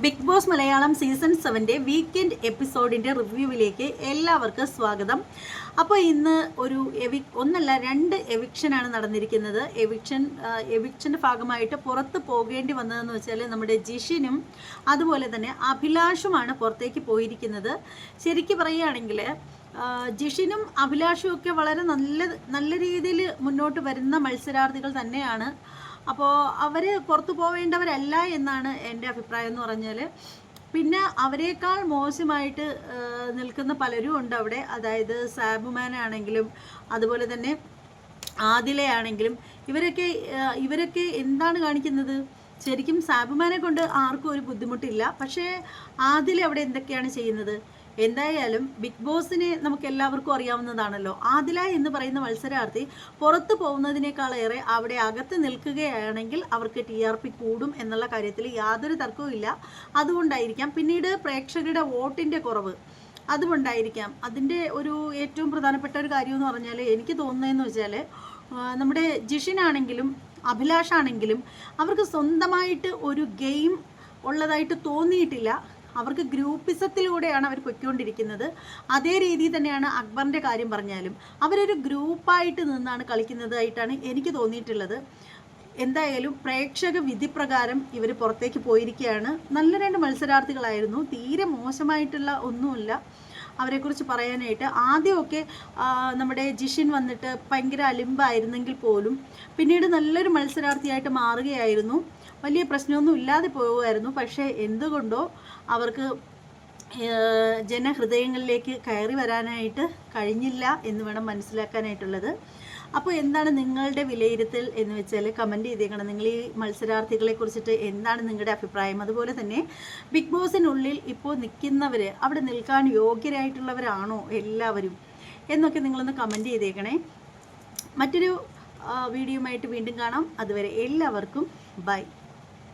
Big boss Malayalam season സെവന്റെ weekend എപ്പിസോഡിന്റെ റിവ്യൂവിലേക്ക് എല്ലാവർക്കും സ്വാഗതം. അപ്പോൾ ഇന്ന് ഒരു എവി ഒന്നല്ല രണ്ട് എവിക്ഷനാണ് നടന്നിരിക്കുന്നത്. എവിക്ഷൻ എവിക്ഷന്റെ ഭാഗമായിട്ട് പുറത്ത് പോകേണ്ടി വന്നതെന്ന് വെച്ചാൽ നമ്മുടെ ജിഷിനും അതുപോലെ തന്നെ അഭിലാഷുമാണ് പുറത്തേക്ക് പോയിരിക്കുന്നത്. ശരിക്കും പറയുകയാണെങ്കിൽ ജിഷിനും അഭിലാഷും ഒക്കെ വളരെ നല്ല നല്ല രീതിയിൽ മുന്നോട്ട് വരുന്ന മത്സരാർത്ഥികൾ തന്നെയാണ്. അപ്പോൾ അവർ പുറത്തു പോവേണ്ടവരല്ല എന്നാണ് എന്റെ അഭിപ്രായം എന്ന് പറഞ്ഞാൽ പിന്നെ അവരെക്കാൾ മോശമായിട്ട് നിൽക്കുന്ന പലരും ഉണ്ട് അവിടെ. അതായത് സാബുമാൻ ആണെങ്കിലും അതുപോലെ തന്നെ ആദിലയാണെങ്കിലും ഇവരൊക്കെ ഇവരൊക്കെ എന്താണ് കാണിക്കുന്നത്? ശരിക്കും സാബുമാനെ കൊണ്ട് ആർക്കും ഒരു ബുദ്ധിമുട്ടില്ല. പക്ഷേ ആദില അവിടെ എന്തൊക്കെയാണ് ചെയ്യുന്നത്? എന്തായാലും ബിഗ് ബോസിനെ നമുക്ക് എല്ലാവർക്കും അറിയാവുന്നതാണല്ലോ. ആദില എന്ന് പറയുന്ന മത്സരാർത്ഥി പുറത്തു പോകുന്നതിനേക്കാളേറെ അവിടെ അകത്ത് നിൽക്കുകയാണെങ്കിൽ അവർക്ക് ടി ആർ പി കൂടും എന്നുള്ള കാര്യത്തിൽ യാതൊരു തർക്കവും ഇല്ല. അതുകൊണ്ടായിരിക്കാം പിന്നീട് പ്രേക്ഷകരുടെ വോട്ടിന്റെ കുറവ്. അതുകൊണ്ടായിരിക്കാം. അതിന്റെ ഒരു ഏറ്റവും പ്രധാനപ്പെട്ട ഒരു കാര്യം എന്ന് പറഞ്ഞാൽ എനിക്ക് തോന്നുന്നതെന്ന് വെച്ചാൽ നമ്മുടെ ജിഷിനാണെങ്കിലും അഭിലാഷാണെങ്കിലും അവർക്ക് സ്വന്തമായിട്ട് ഒരു ഗെയിം ഉള്ളതായിട്ട് തോന്നിയിട്ടില്ല. അവർക്ക് ഗ്രൂപ്പിസത്തിലൂടെയാണ് അവർ പൊയ്ക്കൊണ്ടിരിക്കുന്നത്. അതേ രീതിയിൽ തന്നെയാണ് അക്ബറിന്റെ കാര്യം പറഞ്ഞാലും. അവരൊരു ഗ്രൂപ്പായിട്ട് നിന്നാണ് കളിക്കുന്നതായിട്ടാണ് എനിക്ക് തോന്നിയിട്ടുള്ളത്. എന്തായാലും പ്രേക്ഷക വിധി പ്രകാരം ഇവർ പുറത്തേക്ക് പോയിരിക്കുകയാണ്. നല്ല രണ്ട് മത്സരാർത്ഥികളായിരുന്നു. തീരെ മോശമായിട്ടുള്ള ഒന്നുമില്ല. അവരെക്കുറിച്ച് പറയാനായിട്ട്. ആദ്യമൊക്കെ നമ്മുടെ ജിഷിൻ വന്നിട്ട് ഭയങ്കര അലിമ്പായിരുന്നെങ്കിൽ പോലും പിന്നീട് നല്ലൊരു മത്സരാർത്ഥിയായിട്ട് മാറുകയായിരുന്നു. വലിയ പ്രശ്നമൊന്നും ഇല്ലാതെ പോകുമായിരുന്നു പക്ഷേ എന്തുകൊണ്ടോ അവർക്ക് ജനഹൃദയങ്ങളിലേക്ക് കയറി വരാനായിട്ട് കഴിഞ്ഞില്ല എന്ന് വേണം മനസ്സിലാക്കാനായിട്ടുള്ളത്. അപ്പോൾ എന്താണ് നിങ്ങളുടെ വിലയിരുത്തൽ എന്ന് വെച്ചാൽ കമന്റ് ചെയ്തേക്കണം. നിങ്ങൾ ഈ മത്സരാർത്ഥികളെ കുറിച്ചിട്ട് എന്താണ് നിങ്ങളുടെ അഭിപ്രായം? അതുപോലെ തന്നെ ബിഗ് ബോസിനുള്ളിൽ ഇപ്പോൾ നിൽക്കുന്നവർ അവിടെ നിൽക്കാൻ യോഗ്യരായിട്ടുള്ളവരാണോ എല്ലാവരും എന്നൊക്കെ നിങ്ങളൊന്ന് കമന്റ് ചെയ്തേക്കണേ. മറ്റൊരു വീഡിയോയുമായിട്ട് വീണ്ടും കാണാം. അതുവരെ എല്ലാവർക്കും ബൈ